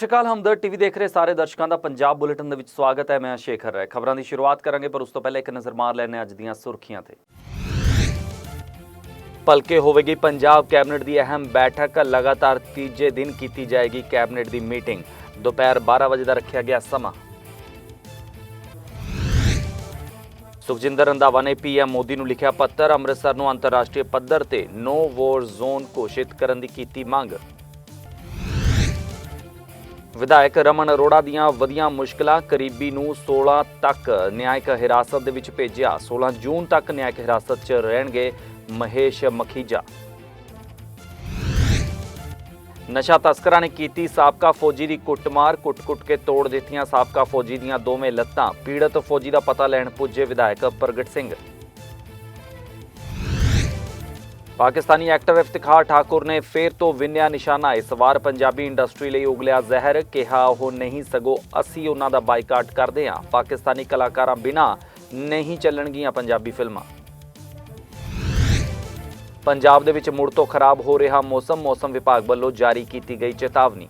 ਸ਼੍ਰੀ ਅਕਾਲ ਹਮਦਰ TV ਦੇਖ ਰਹੇ ਸਾਰੇ ਦਰਸ਼ਕਾਂ ਦਾ ਪੰਜਾਬ ਬੁਲੇਟਿਨ ਦੇ ਵਿੱਚ ਸਵਾਗਤ ਹੈ, ਮੈਂ ਸ਼ੇਖਰ ਰਾਏ। ਖਬਰਾਂ ਦੀ ਸ਼ੁਰੂਆਤ ਕਰਾਂਗੇ, ਪਰ ਉਸ ਤੋਂ ਪਹਿਲਾਂ ਇੱਕ ਨਜ਼ਰ ਮਾਰ ਲੈਣੇ ਅੱਜ ਦੀਆਂ ਸੁਰਖੀਆਂ ਤੇ। ਭਲਕੇ ਹੋਵੇਗੀ ਪੰਜਾਬ ਕੈਬਨਿਟ ਦੀ ਅਹਿਮ ਬੈਠਕ, ਲਗਾਤਾਰ ਤੀਜੇ ਦਿਨ ਕੀਤੀ ਜਾਏਗੀ ਕੈਬਨਿਟ ਦੀ ਮੀਟਿੰਗ। ਦੁਪਹਿਰ 12 ਵਜੇ ਦਾ ਰੱਖਿਆ ਗਿਆ ਸਮਾਂ। ਸੁਖਜਿੰਦਰ ਰੰਧਾਵਾ ਨੇ ਪੀਐਮ ਮੋਦੀ ਨੂੰ ਲਿਖਿਆ ਪੱਤਰ, ਅੰਮ੍ਰਿਤਸਰ ਨੂੰ ਅੰਤਰਰਾਸ਼ਟਰੀ ਪੱਧਰ ਤੇ ਨੋ ਵਾਰ ਜ਼ੋਨ ਘੋਸ਼ਿਤ ਕਰਨ ਦੀ ਕੀਤੀ ਮੰਗ। ਵਿਧਾਇਕ ਰਮਨ ਅਰੋੜਾ ਦੀਆਂ ਵਧੀਆਂ ਮੁਸ਼ਕਲਾਂ ਕਰੀਬੀ ਨੂੰ 16 ਤੱਕ ਨਿਆਇਕ ਹਿਰਾਸਤ ਦੇ ਵਿੱਚ ਭੇਜਿਆ। 16 ਜੂਨ ਤੱਕ ਨਿਆਇਕ ਹਿਰਾਸਤ 'ਚ ਰਹਿਣਗੇ ਮਹੇਸ਼ ਮਖੀਜਾ। ਨਸ਼ਾ ਤਸਕਰਾਂ ਨੇ ਕੀਤੀ ਸਾਬਕਾ ਫੌਜੀ ਦੀ ਕੁੱਟਮਾਰ, ਕੁੱਟ-ਕੁੱਟ ਕੇ ਤੋੜ ਦਿੱਤੀਆਂ ਸਾਬਕਾ ਫੌਜੀ ਦੀਆਂ ਦੋਵੇਂ ਲੱਤਾਂ। ਪੀੜਤ ਫੌਜੀ ਦਾ ਪਤਾ ਲੈਣ ਪੁੱਜੇ ਵਿਧਾਇਕ ਪ੍ਰਗਟ ਸਿੰਘ। ਪਾਕਿਸਤਾਨੀ ਐਕਟਰ ਇਫਤਖਾਰ ਠਾਕੁਰ ਨੇ ਫੇਰ ਤੋਂ ਵਿੰਨਿਆ ਨਿਸ਼ਾਨਾ। ਇਸ ਵਾਰ ਪੰਜਾਬੀ ਇੰਡਸਟਰੀ ਲਈ ਉਗਲਿਆ ਜ਼ਹਿਰ, ਕਿਹਾ ਉਹ ਨਹੀਂ ਸਗੋ ਅਸੀਂ ਉਹਨਾਂ ਦਾ ਬਾਈਕਾਟ ਕਰਦੇ ਹਾਂ। ਪਾਕਿਸਤਾਨੀ ਕਲਾਕਾਰਾਂ ਬਿਨਾ ਨਹੀਂ ਚੱਲਣਗੀਆਂ ਪੰਜਾਬੀ ਫਿਲਮਾਂ। ਪੰਜਾਬ ਦੇ ਵਿੱਚ ਮੁੜ ਤੋਂ ਖਰਾਬ ਹੋ ਰਿਹਾ ਮੌਸਮ ਮੌਸਮ ਵਿਭਾਗ ਵੱਲੋਂ ਜਾਰੀ ਕੀਤੀ ਗਈ ਚੇਤਾਵਨੀ।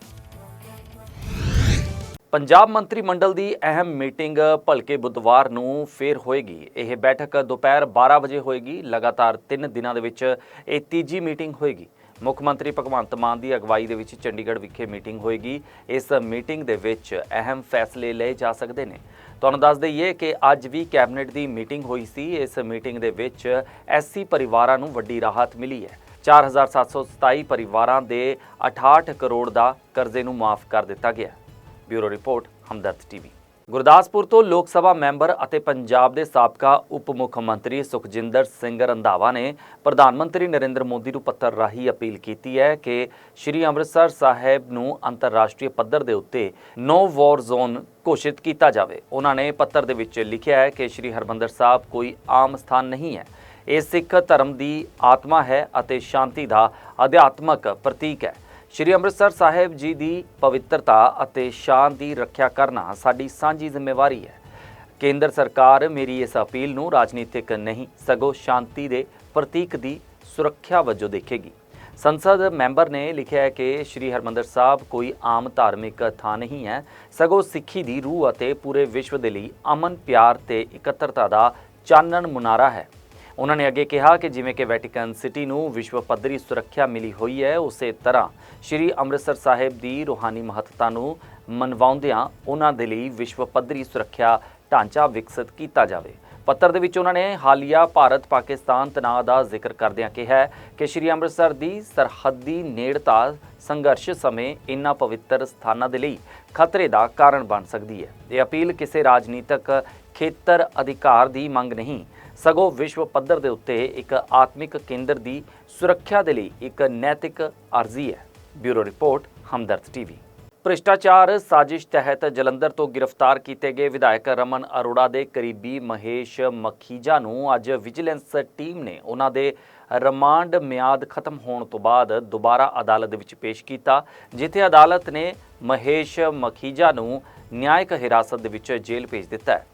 ਪੰਜਾਬ ਮੰਤਰੀ ਮੰਡਲ ਦੀ ਅਹਿਮ ਮੀਟਿੰਗ ਭਲਕੇ ਬੁੱਧਵਾਰ ਨੂੰ ਫੇਰ ਹੋਏਗੀ। ਇਹ ਬੈਠਕ ਦੁਪਹਿਰ 12 ਵਜੇ ਹੋਏਗੀ। ਲਗਾਤਾਰ 3 ਦਿਨਾਂ ਦੇ ਵਿੱਚ ਇਹ ਤੀਜੀ ਮੀਟਿੰਗ ਹੋਏਗੀ। ਮੁੱਖ ਮੰਤਰੀ ਭਗਵੰਤ ਮਾਨ ਦੀ ਅਗਵਾਈ ਦੇ ਵਿੱਚ ਚੰਡੀਗੜ੍ਹ ਵਿਖੇ ਮੀਟਿੰਗ ਹੋਏਗੀ। ਇਸ ਮੀਟਿੰਗ ਦੇ ਵਿੱਚ ਅਹਿਮ ਫੈਸਲੇ ਲਏ ਜਾ ਸਕਦੇ ਨੇ। ਤੁਹਾਨੂੰ ਦੱਸ ਦਈਏ ਕਿ ਅੱਜ ਵੀ ਕੈਬਨਿਟ ਦੀ ਮੀਟਿੰਗ ਹੋਈ ਸੀ। ਇਸ ਮੀਟਿੰਗ ਦੇ ਵਿੱਚ ਐਸਸੀ ਪਰਿਵਾਰਾਂ ਨੂੰ ਵੱਡੀ ਰਾਹਤ ਮਿਲੀ ਹੈ। 4727 ਪਰਿਵਾਰਾਂ ਦੇ 68 ਕਰੋੜ ਦਾ ਕਰਜ਼ੇ ਨੂੰ ਮਾਫ ਕਰ ਦਿੱਤਾ ਗਿਆ। Bureau report, Hamdard TV. Gurdaspur ਤੋਂ ਲੋਕ ਸਭਾ ਮੈਂਬਰ ਅਤੇ ਪੰਜਾਬ ਦੇ ਸਾਬਕਾ ਉਪ ਮੁੱਖ ਮੰਤਰੀ ਸੁਖਜਿੰਦਰ ਸਿੰਘ ਰੰਧਾਵਾ ਨੇ ਪ੍ਰਧਾਨ ਮੰਤਰੀ ਨਰਿੰਦਰ ਮੋਦੀ ਨੂੰ ਪੱਤਰ ਰਾਹੀਂ ਅਪੀਲ ਕੀਤੀ ਹੈ ਕਿ ਸ਼੍ਰੀ ਅੰਮ੍ਰਿਤਸਰ ਸਾਹਿਬ ਨੂੰ ਅੰਤਰਰਾਸ਼ਟਰੀ ਪੱਧਰ ਦੇ ਉੱਤੇ ਨੋ ਵਾਰ ਜ਼ੋਨ ਘੋਸ਼ਿਤ ਕੀਤਾ ਜਾਵੇ। ਉਹਨਾਂ ਨੇ ਪੱਤਰ ਦੇ ਵਿੱਚ ਲਿਖਿਆ ਹੈ ਕਿ ਸ਼੍ਰੀ ਹਰਮੰਦਰ ਸਾਹਿਬ ਕੋਈ ਆਮ ਸਥਾਨ ਨਹੀਂ ਹੈ। ਇਹ ਸਿੱਖ ਧਰਮ ਦੀ ਆਤਮਾ ਹੈ ਅਤੇ ਸ਼ਾਂਤੀ ਦਾ ਅਧਿਆਤਮਕ ਪ੍ਰਤੀਕ ਹੈ। ਸ਼੍ਰੀ ਅੰਮ੍ਰਿਤਸਰ ਸਾਹਿਬ ਜੀ ਦੀ ਪਵਿੱਤਰਤਾ ਅਤੇ ਸ਼ਾਨ ਦੀ ਰੱਖਿਆ ਕਰਨਾ ਸਾਡੀ ਸਾਂਝੀ ਜ਼ਿੰਮੇਵਾਰੀ ਹੈ। ਕੇਂਦਰ ਸਰਕਾਰ ਮੇਰੀ ਇਸ ਅਪੀਲ ਨੂੰ ਰਾਜਨੀਤਿਕ ਨਹੀਂ, ਸਗੋਂ ਸ਼ਾਂਤੀ ਦੇ ਪ੍ਰਤੀਕ ਦੀ ਸੁਰੱਖਿਆ ਵਜੋਂ ਦੇਖੇਗੀ। ਸੰਸਦ ਮੈਂਬਰ ਨੇ ਲਿਖਿਆ ਹੈ ਕਿ ਸ਼੍ਰੀ ਹਰਮੰਦਰ ਸਾਹਿਬ ਕੋਈ ਆਮ ਧਾਰਮਿਕ ਥਾਂ ਨਹੀਂ ਹੈ, ਸਗੋਂ ਸਿੱਖੀ ਦੀ ਰੂਹ ਅਤੇ ਪੂਰੇ ਵਿਸ਼ਵ ਦੇ ਲਈ ਅਮਨ, ਪਿਆਰ ਤੇ ਇਕੱਤਰਤਾ ਦਾ ਚਾਨਣ ਮੁਨਾਰਾ ਹੈ। ਉਹਨਾਂ ਨੇ ਅੱਗੇ ਕਿਹਾ ਕਿ ਜਿਵੇਂ ਕਿ ਵੈਟੀਕਨ ਸਿਟੀ ਨੂੰ ਵਿਸ਼ਵ ਪੱਧਰੀ ਸੁਰੱਖਿਆ ਮਿਲੀ ਹੋਈ ਹੈ, ਉਸੇ ਤਰ੍ਹਾਂ ਸ਼੍ਰੀ ਅੰਮ੍ਰਿਤਸਰ ਸਾਹਿਬ ਦੀ ਰੂਹਾਨੀ ਮਹੱਤਤਾ ਨੂੰ ਮਨਵਾਉਂਦਿਆਂ ਉਹਨਾਂ ਦੇ ਲਈ ਵਿਸ਼ਵ ਪੱਧਰੀ ਸੁਰੱਖਿਆ ਢਾਂਚਾ ਵਿਕਸਿਤ ਕੀਤਾ ਜਾਵੇ। ਪੱਤਰ ਦੇ ਵਿੱਚ ਉਹਨਾਂ ਨੇ ਹਾਲੀਆ ਭਾਰਤ ਪਾਕਿਸਤਾਨ ਤਣਾਅ ਦਾ ਜ਼ਿਕਰ ਕਰਦਿਆਂ ਕਿਹਾ ਕਿ ਸ਼੍ਰੀ ਅੰਮ੍ਰਿਤਸਰ ਦੀ ਸਰਹੱਦੀ ਨੇੜਤਾ ਸੰਘਰਸ਼ ਸਮੇਂ ਇਨ੍ਹਾਂ ਪਵਿੱਤਰ ਸਥਾਨਾਂ ਦੇ ਲਈ ਖਤਰੇ ਦਾ ਕਾਰਨ ਬਣ ਸਕਦੀ ਹੈ। ਇਹ ਅਪੀਲ ਕਿਸੇ ਰਾਜਨੀਤਿਕ ਖੇਤਰ ਅਧਿਕਾਰ ਦੀ ਮੰਗ ਨਹੀਂ ਸਗੋਂ ਵਿਸ਼ਵ ਪੱਧਰ ਦੇ ਉੱਤੇ ਇੱਕ ਆਤਮਿਕ ਕੇਂਦਰ ਦੀ ਸੁਰੱਖਿਆ ਦੇ ਲਈ ਇੱਕ ਨੈਤਿਕ ਅਰਜ਼ੀ ਹੈ। Bureau report, Hamdard TV. ਭ੍ਰਿਸ਼ਟਾਚਾਰ ਸਾਜ਼ਿਸ਼ ਤਹਿਤ ਜਲੰਧਰ ਤੋਂ ਗ੍ਰਿਫਤਾਰ ਕੀਤੇ ਗਏ ਵਿਧਾਇਕ ਰਮਨ ਅਰੋੜਾ ਦੇ ਕਰੀਬੀ ਮਹੇਸ਼ ਮਖੀਜਾ ਨੂੰ ਅੱਜ ਵਿਜੀਲੈਂਸ ਟੀਮ ਨੇ ਉਹਨਾਂ ਦੇ ਰਿਮਾਂਡ ਮਿਆਦ ਖਤਮ ਹੋਣ ਤੋਂ ਬਾਅਦ ਦੁਬਾਰਾ ਅਦਾਲਤ ਵਿੱਚ ਪੇਸ਼ ਕੀਤਾ, ਜਿੱਥੇ ਅਦਾਲਤ ਨੇ ਮਹੇਸ਼ ਮਖੀਜਾ ਨੂੰ ਨਿਆਇਕ ਹਿਰਾਸਤ ਦੇ ਵਿੱਚ ਜੇਲ੍ਹ ਭੇਜ ਦਿੱਤਾ ਹੈ।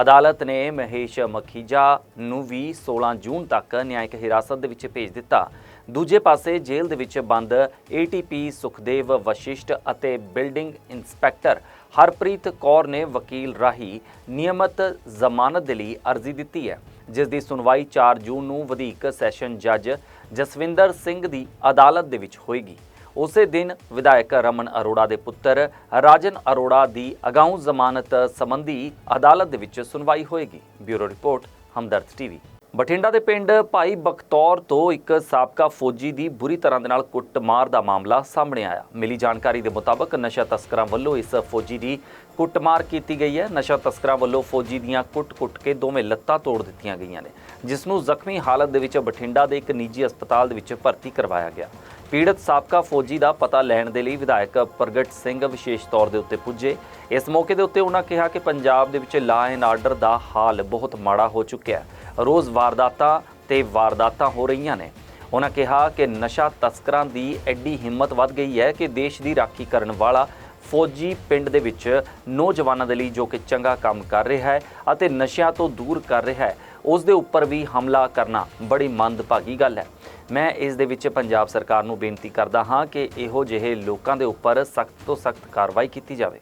ਅਦਾਲਤ ਨੇ ਮਹੇਸ਼ ਮਖੀਜਾ ਨੂੰ ਵੀ 16 ਜੂਨ ਤੱਕ ਨਿਆਇਕ ਹਿਰਾਸਤ ਦੇ ਵਿੱਚ ਭੇਜ ਦਿੱਤਾ। ਦੂਜੇ ਪਾਸੇ ਜੇਲ੍ਹ ਦੇ ਵਿੱਚ ਬੰਦ ਏਟੀਪੀ ਸੁਖਦੇਵ, ਵਸ਼ਿਸ਼ਟ ਅਤੇ ਬਿਲਡਿੰਗ ਇੰਸਪੈਕਟਰ ਹਰਪ੍ਰੀਤ ਕੌਰ ਨੇ ਵਕੀਲ ਰਾਹੀਂ ਨਿਯਮਤ ਜ਼ਮਾਨਤ ਦੇ ਲਈ ਅਰਜ਼ੀ ਦਿੱਤੀ ਹੈ। ਜਿਸ ਦੀ ਸੁਣਵਾਈ 4 ਜੂਨ ਨੂੰ ਵਧੀਕ ਸੈਸ਼ਨ ਜੱਜ ਜਸਵਿੰਦਰ ਸਿੰਘ ਦੀ ਅਦਾਲਤ ਦੇ ਵਿੱਚ ਹੋਏਗੀ। ਉਸੇ ਦਿਨ ਵਿਧਾਇਕ ਰਮਨ ਅਰੋੜਾ ਦੇ ਪੁੱਤਰ ਰਾਜਨ ਅਰੋੜਾ ਦੀ ਅਗਾਊਂ ਜ਼ਮਾਨਤ ਸੰਬੰਧੀ ਅਦਾਲਤ ਦੇ ਵਿੱਚ ਸੁਣਵਾਈ ਹੋਏਗੀ। Bureau report, Hamdard TV. Bathinda ਦੇ ਪਿੰਡ ਭਾਈ ਬਖਤੌਰ ਤੋਂ ਇੱਕ ਸਾਬਕਾ ਫੌਜੀ ਦੀ ਬੁਰੀ ਤਰ੍ਹਾਂ ਦੇ ਨਾਲ ਕੁੱਟਮਾਰ ਦਾ ਮਾਮਲਾ ਸਾਹਮਣੇ ਆਇਆ। ਮਿਲੀ ਜਾਣਕਾਰੀ ਦੇ ਮੁਤਾਬਕ ਨਸ਼ਾ ਤਸਕਰਾਂ ਵੱਲੋਂ ਇਸ ਫੌਜੀ ਦੀ ਕੁੱਟਮਾਰ ਕੀਤੀ ਗਈ ਹੈ। ਨਸ਼ਾ ਤਸਕਰਾਂ ਵੱਲੋਂ ਫੌਜੀ ਦੀਆਂ ਕੁੱਟ-ਕੁੱਟ ਕੇ ਦੋਵੇਂ ਲੱਤਾਂ ਤੋੜ ਦਿੱਤੀਆਂ ਗਈਆਂ ਨੇ, ਜਿਸ ਨੂੰ ਜ਼ਖਮੀ ਹਾਲਤ ਦੇ ਵਿੱਚ ਬਠਿੰਡਾ ਦੇ ਇੱਕ ਨਿੱਜੀ ਹਸਪਤਾਲ ਦੇ ਵਿੱਚ ਭਰਤੀ ਕਰਵਾਇਆ ਗਿਆ। ਪੀੜਤ ਸਾਬਕਾ ਫੌਜੀ ਦਾ ਪਤਾ ਲੈਣ ਦੇ ਲਈ ਵਿਧਾਇਕ ਪ੍ਰਗਟ ਸਿੰਘ ਵਿਸ਼ੇਸ਼ ਤੌਰ ਦੇ ਉੱਤੇ ਪੁੱਜੇ। ਇਸ ਮੌਕੇ ਦੇ ਉੱਤੇ ਉਹਨਾਂ ਕਿਹਾ ਕਿ ਪੰਜਾਬ ਦੇ ਵਿੱਚ ਲਾ ਐਂਡ ਆਰਡਰ ਦਾ ਹਾਲ ਬਹੁਤ ਮਾੜਾ ਹੋ ਚੁੱਕਿਆ ਹੈ। ਰੋਜ਼ ਵਾਰਦਾਤਾਂ ਤੇ ਵਾਰਦਾਤਾਂ ਹੋ ਰਹੀਆਂ ਨੇ। ਉਹਨਾਂ ਕਿਹਾ ਕਿ ਨਸ਼ਾ ਤਸਕਰਾਂ ਦੀ ਐਡੀ ਹਿੰਮਤ ਵੱਧ ਗਈ ਹੈ ਕਿ ਦੇਸ਼ ਦੀ ਰਾਖੀ ਕਰਨ ਵਾਲਾ ਫੌਜੀ ਪਿੰਡ ਦੇ ਵਿੱਚ ਨੌਜਵਾਨਾਂ ਦੇ ਲਈ ਜੋ ਕਿ ਚੰਗਾ ਕੰਮ ਕਰ ਰਿਹਾ ਹੈ ਅਤੇ ਨਸ਼ਿਆਂ ਤੋਂ ਦੂਰ ਕਰ ਰਿਹਾ ਹੈ ਉਸ ਦੇ ਉੱਪਰ ਵੀ ਹਮਲਾ ਕਰਨਾ ਬੜੀ ਮੰਦਭਾਗੀ ਗੱਲ ਹੈ। ਮੈਂ ਇਸ ਦੇ ਵਿੱਚ ਪੰਜਾਬ ਸਰਕਾਰ ਨੂੰ ਬੇਨਤੀ ਕਰਦਾ ਹਾਂ ਕਿ ਇਹੋ ਜਿਹੇ ਲੋਕਾਂ ਦੇ ਉੱਪਰ ਸਖਤ ਤੋਂ ਸਖਤ ਕਾਰਵਾਈ ਕੀਤੀ ਜਾਵੇ।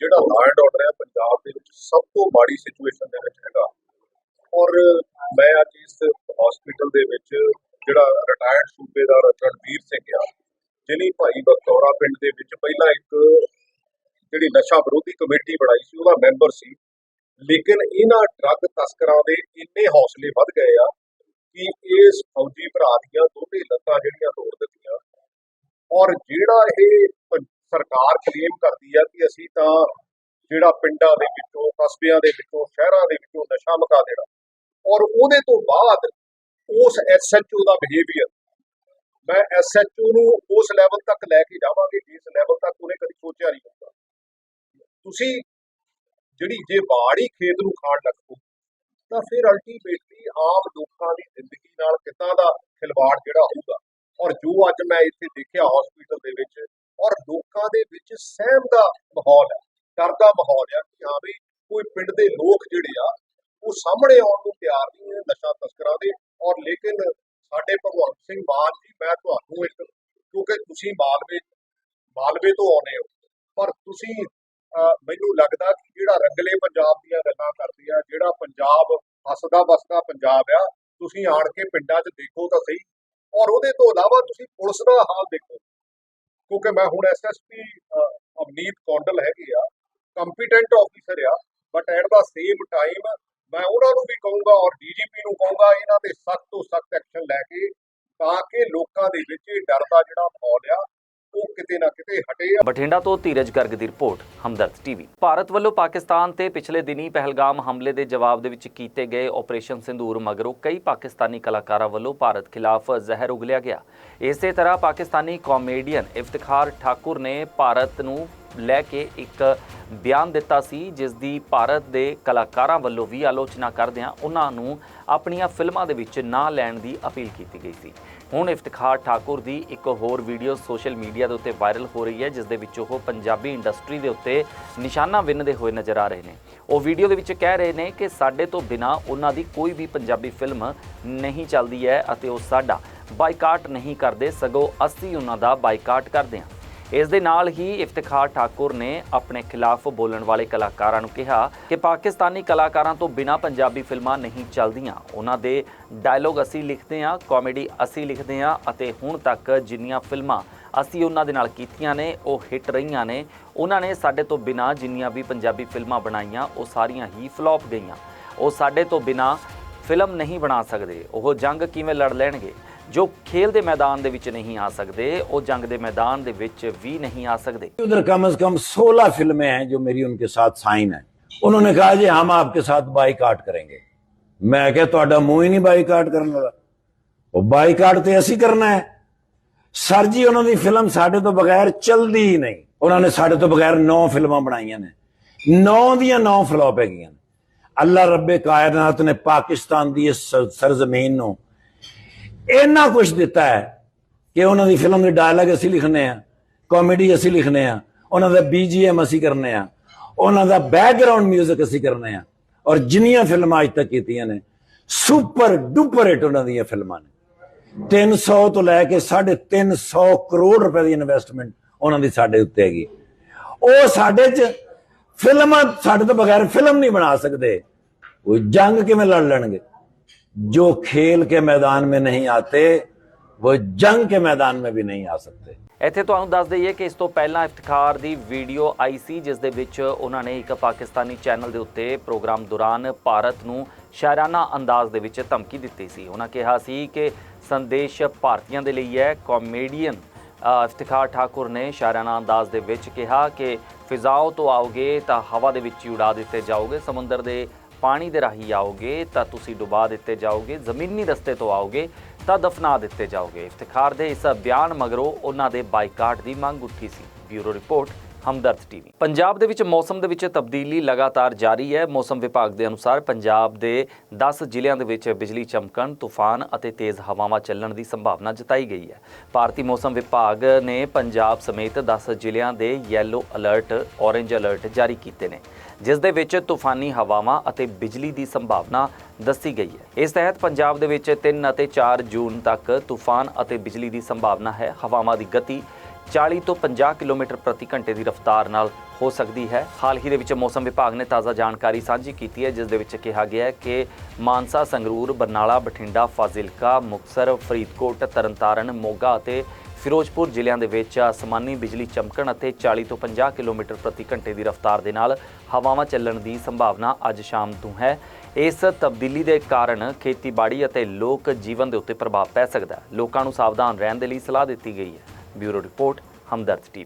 ਜਿਹੜਾ ਲਾਅ ਐਂਡ ਆਰਡਰ ਹੈ ਪੰਜਾਬ ਦੇ ਵਿੱਚ ਸਭ ਤੋਂ ਮਾੜੀ ਸਿਚੁਏਸ਼ਨ ਦੇ ਵਿੱਚ ਹੈਗਾ। ਔਰ ਮੈਂ ਅੱਜ ਇਸ ਹਸਪੀਟਲ ਦੇ ਵਿੱਚ ਜਿਹੜਾ ਰਿਟਾਇਰਡ ਸੂਬੇਦਾਰ ਰਣਵੀਰ ਸਿੰਘ ਆ, ਜਿਹਨੇ ਭਾਈ ਬਖਤੌਰਾ ਪਿੰਡ ਦੇ ਵਿੱਚ ਪਹਿਲਾਂ ਇੱਕ ਜਿਹੜੀ ਨਸ਼ਾ ਵਿਰੋਧੀ ਕਮੇਟੀ ਬਣਾਈ ਸੀ, ਉਹਦਾ ਮੈਂਬਰ ਸੀ। ਲੇਕਿਨ ਇਹਨਾਂ ਡਰੱਗ ਤਸਕਰਾਂ ਦੇ ਇੰਨੇ ਹੌਸਲੇ ਵੱਧ ਗਏ ਆ ਕਿ ਇਸ ਫੌਜੀ ਭਰਾ ਦੀਆਂ ਦੋਨੇ ਲੱਤਾਂ ਜਿਹੜੀਆਂ ਤੋੜ ਦਿੱਤੀਆਂ। ਔਰ ਜਿਹੜਾ ਇਹ ਸਰਕਾਰ ਕਲੇਮ ਕਰਦੀ ਆ ਕਿ ਅਸੀਂ ਤਾਂ ਜਿਹੜਾ ਪਿੰਡਾਂ ਦੇ ਵਿੱਚੋਂ, ਕਸਬਿਆਂ ਦੇ ਵਿੱਚੋਂ, ਸ਼ਹਿਰਾਂ ਦੇ ਵਿੱਚੋਂ ਨਸ਼ਾ ਮੁਕਾ ਦੇਣਾ। ਔਰ ਉਹਦੇ ਤੋਂ ਬਾਅਦ ਉਸ ਐਸਐਚਓ ਦਾ ਬਿਹੇਵੀਅਰ ਮੈਂ ਐਸਐਚਓ ਨੂੰ ਉਸ ਲੈਵਲ ਤੱਕ ਲੈ ਕੇ ਜਾਵਾਂਗੇ, ਜਿਸ ਲੈਵਲ ਤੱਕ ਉਹਨੇ ਕਦੀ ਸੋਚਿਆ ਨਹੀਂ ਹੁੰਦਾ। ਤੁਸੀਂ ਜਿਹੜੀ ਜੇ ਬਾੜੀ ਖੇਤ ਨੂੰ ਖਾਣ ਲੱਗ ਪਓ ਤਾਂ ਫਿਰ ਅਲਟੀਮੇਟਲੀ ਆਮ ਲੋਕਾਂ ਦੀ ਜ਼ਿੰਦਗੀ ਨਾਲ ਕਿੱਦਾਂ ਦਾ ਖਿਲਵਾੜ ਜਿਹੜਾ ਹੋਊਗਾ? ਔਰ ਜੋ ਅੱਜ ਮੈਂ ਇੱਥੇ ਦੇਖਿਆ ਹਸਪੀਟਲ ਦੇ ਵਿੱਚ, ਔਰ ਲੋਕਾਂ ਦੇ ਵਿੱਚ ਸਹਿਮ ਦਾ ਮਾਹੌਲ ਹੈ, ਡਰ ਦਾ ਮਾਹੌਲ ਹੈ ਕਿ ਹਾਂ ਵੀ ਕੋਈ ਪਿੰਡ ਦੇ ਲੋਕ ਜਿਹੜੇ ਆ, ਉਹ ਸਾਹਮਣੇ ਆਉਣ ਨੂੰ ਤਿਆਰ ਨਹੀਂ ਹੈ ਨਸ਼ਾ ਤਸਕਰਾਂ ਦੇ। ਔਰ ਲੇਕਿਨ ਸਾਡੇ ਭਗਵੰਤ ਸਿੰਘ ਮਾਨ ਜੀ, ਮੈਂ ਤੁਹਾਨੂੰ ਇੱਕ, ਕਿਉਂਕਿ ਤੁਸੀਂ ਮਾਲਵੇ ਮਾਲਵੇ ਤੋਂ ਆਉਨੇ ਹੋ, ਪਰ ਤੁਸੀਂ ਮੈਨੂੰ ਲੱਗਦਾ ਕਿ ਜਿਹੜਾ ਰੰਗਲੇ ਪੰਜਾਬ ਦੀਆਂ ਗੱਲਾਂ ਕਰਦੇ ਆ, ਜਿਹੜਾ ਪੰਜਾਬ ਹੱਸਦਾ ਵਸਦਾ ਪੰਜਾਬ ਆ, ਤੁਸੀਂ ਆਣ ਕੇ ਪਿੰਡਾਂ 'ਚ ਦੇਖੋ ਤਾਂ ਸਹੀ। ਔਰ ਉਹਦੇ ਤੋਂ ਇਲਾਵਾ ਤੁਸੀਂ ਪੁਲਿਸ ਦਾ ਹਾਲ ਦੇਖੋ। ਕਿਉਂਕਿ ਮੈਂ ਹੁਣ ਐਸਐਸਪੀ ਅਮਨੀਤ ਕੌਂਡਲ ਹੈਗੇ ਆ, ਕੰਪੀਟੈਂਟ ਆਫੀਸਰ ਆ, but at the same time ਮੈਂ ਉਹਨਾਂ ਨੂੰ ਵੀ ਕਹੂੰਗਾ ਔਰ ਡੀਜੀਪੀ ਨੂੰ ਕਹੂੰਗਾ, ਇਹਨਾਂ ਤੇ ਸਖਤ ਤੋਂ ਸਖਤ ਐਕਸ਼ਨ ਲੈ ਕੇ, ਤਾਂ ਕਿ ਲੋਕਾਂ ਦੇ ਵਿੱਚ ਇਹ ਡਰ ਦਾ ਜਿਹੜਾ ਮਾਹੌਲ ਆ ਉਹ ਕਿਤੇ ਨਾ ਕਿਤੇ ਹਟੇ ਬਠਿੰਡਾ ਤੋਂ ਧੀਰਜ ਗਰਗ ਦੀ ਰਿਪੋਰਟ, ਹਮਦਰਦ ਟੀਵੀ। ਭਾਰਤ ਵੱਲੋਂ ਪਾਕਿਸਤਾਨ ਤੇ ਪਿਛਲੇ ਦਿਨੀ ਪਹਿਲਗਾਮ ਹਮਲੇ ਦੇ ਜਵਾਬ ਦੇ ਵਿੱਚ ਕੀਤੇ ਗਏ ਆਪਰੇਸ਼ਨ ਸਿੰਦੂਰ ਮਗਰੋਂ ਕਈ ਪਾਕਿਸਤਾਨੀ ਕਲਾਕਾਰਾਂ ਵੱਲੋਂ ਭਾਰਤ ਖਿਲਾਫ ਜ਼ਹਿਰ ਉਗਲਿਆ ਗਿਆ। ਇਸੇ ਤਰ੍ਹਾਂ ਪਾਕਿਸਤਾਨੀ ਕਾਮੇਡੀਅਨ ਇਫਤਖਾਰ ਠਾਕੁਰ ਨੇ ਭਾਰਤ ਨੂੰ ਲੈ ਕੇ ਇੱਕ ਬਿਆਨ ਦਿੱਤਾ ਸੀ, ਜਿਸ ਦੀ ਭਾਰਤ ਦੇ ਕਲਾਕਾਰਾਂ ਵੱਲੋਂ ਵੀ ਆਲੋਚਨਾ ਕਰਦਿਆਂ ਉਹਨਾਂ ਨੂੰ ਆਪਣੀਆਂ ਫਿਲਮਾਂ ਦੇ ਵਿੱਚ ਨਾ ਲੈਣ ਦੀ ਅਪੀਲ ਕੀਤੀ ਗਈ ਸੀ। ਹੁਣ ਇਫਤਖਾਰ ਠਾਕੁਰ ਦੀ ਇੱਕ ਹੋਰ ਵੀਡੀਓ ਸੋਸ਼ਲ ਮੀਡੀਆ ਦੇ ਉੱਤੇ ਵਾਇਰਲ ਹੋ ਰਹੀ ਹੈ, ਜਿਸ ਦੇ ਵਿੱਚ ਉਹ ਪੰਜਾਬੀ ਇੰਡਸਟਰੀ ਦੇ ਉੱਤੇ ਨਿਸ਼ਾਨਾ ਵਿੰਨਦੇ ਹੋਏ ਨਜ਼ਰ ਆ ਰਹੇ ਨੇ। ਉਹ ਵੀਡੀਓ ਦੇ ਵਿੱਚ ਕਹਿ ਰਹੇ ਨੇ ਕਿ ਸਾਡੇ ਤੋਂ ਬਿਨਾ ਉਹਨਾਂ ਦੀ ਕੋਈ ਵੀ ਪੰਜਾਬੀ ਫਿਲਮ ਨਹੀਂ ਚੱਲਦੀ ਹੈ ਅਤੇ ਉਹ ਸਾਡਾ ਬਾਈਕਾਟ ਨਹੀਂ ਕਰਦੇ, ਸਗੋਂ ਅਸੀਂ ਉਹਨਾਂ ਦਾ ਬਾਈਕਾਟ ਕਰਦੇ ਹਾਂ। ਇਸ ਦੇ ਨਾਲ ਹੀ ਇਫਤਖਾਰ ਠਾਕੁਰ ਨੇ ਆਪਣੇ ਖਿਲਾਫ ਬੋਲਣ ਵਾਲੇ ਕਲਾਕਾਰਾਂ ਨੂੰ ਕਿਹਾ ਕਿ ਪਾਕਿਸਤਾਨੀ ਕਲਾਕਾਰਾਂ ਤੋਂ ਬਿਨਾਂ ਪੰਜਾਬੀ ਫਿਲਮਾਂ ਨਹੀਂ ਚੱਲਦੀਆਂ। ਉਹਨਾਂ ਦੇ ਡਾਇਲੋਗ ਅਸੀਂ ਲਿਖਦੇ ਹਾਂ ਕਾਮੇਡੀ ਅਸੀਂ ਲਿਖਦੇ ਹਾਂ ਅਤੇ ਹੁਣ ਤੱਕ ਜਿੰਨੀਆਂ ਫਿਲਮਾਂ ਅਸੀਂ ਉਹਨਾਂ ਦੇ ਨਾਲ ਕੀਤੀਆਂ ਨੇ, ਉਹ ਹਿੱਟ ਰਹੀਆਂ ਨੇ। ਉਹਨਾਂ ਨੇ ਸਾਡੇ ਤੋਂ ਬਿਨਾਂ ਜਿੰਨੀਆਂ ਵੀ ਪੰਜਾਬੀ ਫਿਲਮਾਂ ਬਣਾਈਆਂ, ਉਹ ਸਾਰੀਆਂ ਹੀ ਫਲॉप ਗਈਆਂ। ਉਹ ਸਾਡੇ ਤੋਂ ਬਿਨਾਂ ਫਿਲਮ ਨਹੀਂ ਬਣਾ ਸਕਦੇ। ਉਹ ਜੰਗ ਕਿਵੇਂ ਲੜ ਲੈਣਗੇ? ਜੋ ਖੇਲ ਦੇ ਮੈਦਾਨ ਦੇ ਵਿੱਚ ਨਹੀਂ ਆ ਸਕਦੇ, ਉਹ ਜੰਗ ਦੇ ਮੈਦਾन ਦੇ ਵਿੱਚ ਵੀ ਨਹੀਂ ਆ ਸਕਦੇ। उधर कम से कम 16 फिल्में हैं जो मेरी उनके साथ साइन है उन्होंने कहा जी हम आपके साथ बाईकाट करेंगे ਮੈਂ ਕਿਹਾ, ਤੁਹਾਡਾ ਮੂੰਹ ਹੀ ਨਹੀਂ ਬਾਈਕਾਟ ਕਰਨ ਵਾਲਾ। ਉਹ ਬਾਈਕਾਟ ਤੇ ਅਸੀਂ ਕਰਨਾ ਹੈ। ਸਰ ਜੀ ਉਹਨਾਂ ਦੀ ਫਿਲਮ ਸਾਡੇ ਤੋਂ ਬਗੈਰ ਚੱਲਦੀ ਹੀ ਨਹੀਂ। ਉਹਨਾਂ ਨੇ ਸਾਡੇ ਤੋਂ ਬਗੈਰ 9 ਫਿਲਮਾਂ ਬਣਾਈਆਂ ਨੇ। 9 ਦੀਆਂ 9 ਫਲॉप ਹੈਗੀਆਂ ਨੇ। ਅੱਲਾ ਰੱਬੇ ਕਾਇਨਾਤ ਨੇ ਪਾਕਿਸਤਾਨ ਦੀ ਇਸ ਸਰ- ਸਰਜ਼ਮੀਨ ਨੂੰ ਇੰਨਾ ਕੁਝ ਦਿੱਤਾ ਹੈ ਕਿ ਉਹਨਾਂ ਦੀ ਫਿਲਮ ਦੇ ਡਾਇਲੌਗ ਅਸੀਂ ਲਿਖਨੇ ਆ ਕਾਮੇਡੀ ਅਸੀਂ ਲਿਖਨੇ ਆ, ਉਹਨਾਂ ਦਾ ਬੀਜੀਐਮ ਅਸੀਂ ਕਰਨੇ ਆ, ਉਹਨਾਂ ਦਾ ਬੈਕਗ੍ਰਾਉਂਡ 뮤직 ਅਸੀਂ ਕਰਨੇ ਆ, ਔਰ ਜਿੰਨੀਆਂ ਫਿਲਮਾਂ ਅੱਜ ਤੱਕ ਕੀਤੀਆਂ ਨੇ ਸੁਪਰ ਡੁਪਰ ਹਿੱਟ ਉਹਨਾਂ ਦੀਆਂ ਫਿਲਮਾਂ ਨੇ। 300 ਤੋਂ ਲੈ ਕੇ 350 ਕਰੋੜ ਰੁਪਏ ਦੀ ਇਨਵੈਸਟਮੈਂਟ ਉਹਨਾਂ ਦੀ ਸਾਡੇ ਉੱਤੇ ਹੈਗੀ ਉਹ ਸਾਡੇ 'ਚ ਫਿਲਮਾਂ, ਸਾਡੇ ਤੋਂ ਬਗੈਰ ਫਿਲਮ ਨਹੀਂ ਬਣਾ ਸਕਦੇ। ਉਹ ਜੰਗ ਕਿਵੇਂ ਲੜ ਲੈਣਗੇ? जो खेल के मैदान में नहीं आते वो जंग के मैदान में भी नहीं आ सकते ਇੱਥੇ ਤੁਹਾਨੂੰ ਦੱਸ ਦਈਏ ਕਿ ਇਸ ਤੋਂ ਪਹਿਲਾਂ ਇਫਤਖਾਰ ਦੀ ਵੀਡੀਓ ਆਈ ਸੀ ਜਿਸ ਦੇ ਵਿੱਚ ਉਹਨਾਂ ਨੇ ਇੱਕ ਪਾਕਿਸਤਾਨੀ ਚੈਨਲ ਦੇ ਉੱਤੇ ਪ੍ਰੋਗਰਾਮ ਦੌਰਾਨ ਭਾਰਤ ਨੂੰ ਸ਼ਾਇਰਾਨਾ ਅੰਦਾਜ਼ ਦੇ ਵਿੱਚ ਧਮਕੀ ਦਿੱਤੀ ਸੀ ਉਹਨਾਂ ਕਿਹਾ ਸੀ ਕਿ ਸੰਦੇਸ਼ ਭਾਰਤੀਆਂ ਦੇ ਲਈ ਹੈ ਕਾਮੇਡੀਅਨ ਅ, ਇਫਤਖਾਰ ਠਾਕੁਰ ਨੇ ਸ਼ਾਇਰਾਨਾ ਅੰਦਾਜ਼ ਦੇ ਵਿੱਚ ਕਿਹਾ ਕਿ ਫਿਜ਼ਾਓ ਤੋਂ ਆਓਗੇ ਤਾਂ ਹਵਾ ਦੇ ਵਿੱਚ ਹੀ ਉਡਾ ਦਿੱਤੇ ਜਾਓਗੇ ਸਮੁੰਦਰ ਦੇ ਪਾਣੀ ਦੇ ਰਾਹੀਂ ਆਓਗੇ ਤਾਂ ਤੁਸੀਂ ਡੁਬਾ ਦਿੱਤੇ ਜਾਓਗੇ, ਜ਼ਮੀਨੀ ਰਸਤੇ ਤੋਂ ਆਓਗੇ ਤਾਂ ਦਫਨਾ ਦਿੱਤੇ ਜਾਓਗੇ। ਇਫਤਖਾਰ ਦੇ ਇਸ ਬਿਆਨ ਮਗਰੋਂ ਉਹਨਾਂ ਦੇ ਬਾਈਕਾਟ ਦੀ ਮੰਗ ਉੱਠੀ ਸੀ। Bureau report Hamdard TV. Punjab ਦੇ ਵਿੱਚ ਮੌਸਮ ਦੇ ਵਿੱਚ ਤਬਦੀਲੀ ਲਗਾਤਾਰ ਜਾਰੀ ਹੈ। ਮੌਸਮ ਵਿਭਾਗ ਦੇ ਅਨੁਸਾਰ ਪੰਜਾਬ ਦੇ 10 ਜ਼ਿਲ੍ਹਿਆਂ ਦੇ ਵਿੱਚ ਬਿਜਲੀ ਚਮਕਣ, ਤੂਫਾਨ ਅਤੇ ਤੇਜ਼ ਹਵਾਵਾਂ ਚੱਲਣ ਦੀ ਸੰਭਾਵਨਾ ਜਤਾਈ ਗਈ ਹੈ। ਭਾਰਤੀ ਮੌਸਮ ਵਿਭਾਗ ਨੇ ਪੰਜਾਬ ਸਮੇਤ 10 ਜ਼ਿਲ੍ਹਿਆਂ ਦੇ ਯੈਲੋ ਅਲਰਟ ਔਰੇਂਜ ਅਲਰਟ ਜਾਰੀ ਕੀਤੇ ਨੇ, ਜਿਸ ਦੇ ਵਿੱਚ ਤੂਫਾਨੀ ਹਵਾਵਾਂ ਅਤੇ ਬਿਜਲੀ ਦੀ ਸੰਭਾਵਨਾ ਦੱਸੀ ਗਈ ਹੈ। ਇਸ ਤਹਿਤ ਪੰਜਾਬ ਦੇ ਵਿੱਚ 3 ਅਤੇ 4 ਜੂਨ ਤੱਕ ਤੂਫਾਨ ਅਤੇ ਬਿਜਲੀ ਦੀ ਸੰਭਾਵਨਾ ਹੈ। ਹਵਾਵਾਂ ਦੀ ਗਤੀ 40 ਤੋਂ 50 ਕਿਲੋਮੀਟਰ ਪ੍ਰਤੀ ਘੰਟੇ ਦੀ ਰਫ਼ਤਾਰ ਨਾਲ ਹੋ ਸਕਦੀ ਹੈ। ਹਾਲ ਹੀ ਦੇ ਵਿੱਚ ਮੌਸਮ ਵਿਭਾਗ ਨੇ ਤਾਜ਼ਾ ਜਾਣਕਾਰੀ ਸਾਂਝੀ ਕੀਤੀ ਹੈ, ਜਿਸ ਦੇ ਵਿੱਚ ਕਿਹਾ ਗਿਆ ਹੈ ਕਿ ਮਾਨਸਾ, ਸੰਗਰੂਰ, ਬਰਨਾਲਾ, ਬਠਿੰਡਾ, ਫਾਜ਼ਿਲਕਾ ਮੁਕਸਰ ਫਰੀਦਕੋਟ, ਤਰਨਤਾਰਨ, ਮੋਗਾ ਅਤੇ ਫਿਰੋਜ਼ਪੁਰ ਜ਼ਿਲ੍ਹਿਆਂ ਦੇ ਵਿੱਚ ਅਸਮਾਨੀ ਬਿਜਲੀ ਚਮਕਣ ਅਤੇ 40 ਤੋਂ 50 ਕਿਲੋਮੀਟਰ ਪ੍ਰਤੀ ਘੰਟੇ ਦੀ ਰਫ਼ਤਾਰ ਦੇ ਨਾਲ ਹਵਾਵਾਂ ਚੱਲਣ ਦੀ ਸੰਭਾਵਨਾ ਅੱਜ ਸ਼ਾਮ ਤੋਂ ਹੈ। ਇਸ ਤਬਦੀਲੀ ਦੇ ਕਾਰਨ ਖੇਤੀਬਾੜੀ ਅਤੇ ਲੋਕ ਜੀਵਨ ਦੇ ਉੱਤੇ ਪ੍ਰਭਾਵ ਪੈ ਸਕਦਾ ਹੈ। ਲੋਕਾਂ ਨੂੰ ਸਾਵਧਾਨ ਰਹਿਣ ਦੇ ਲਈ ਸਲਾਹ ਦਿੱਤੀ ਗਈ ਹੈ। Bureau report Hamdard TV